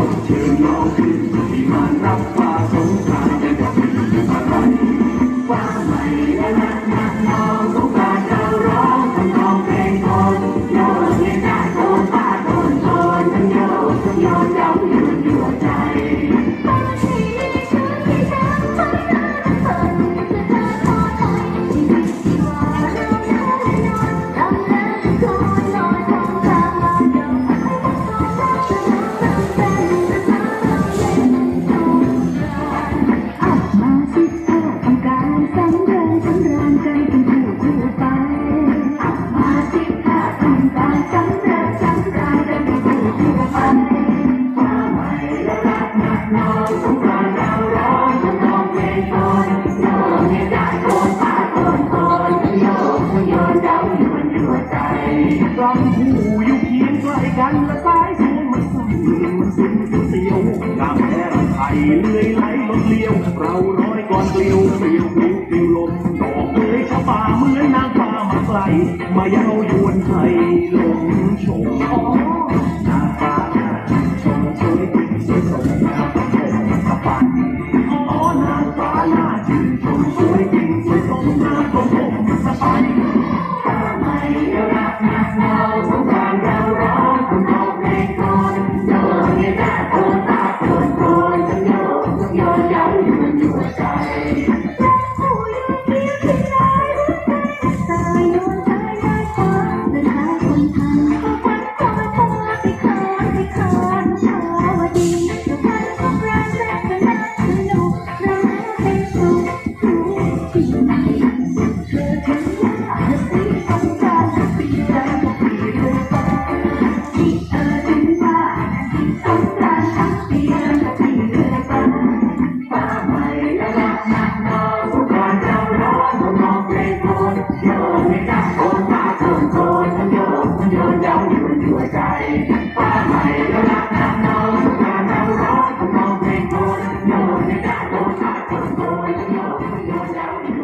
Não, não, não. กลงหูอยู่เพียงใกล้กันและสายสวงมันสั่นมันสั่นเสียวกามแพ้ไทยเลื่อยไหลลดเลี้ยว เราร้อยก่อนเกลียวเกลียวกลิ้วกลิ้วลมดอกเลยชาวป่าเหมือนนางฟ้ามาไกล มาย้ายวนไทยลงชม เราทุกวันเราร้องคุณบอกเพลงคนโยนให้ได้คน Yeah.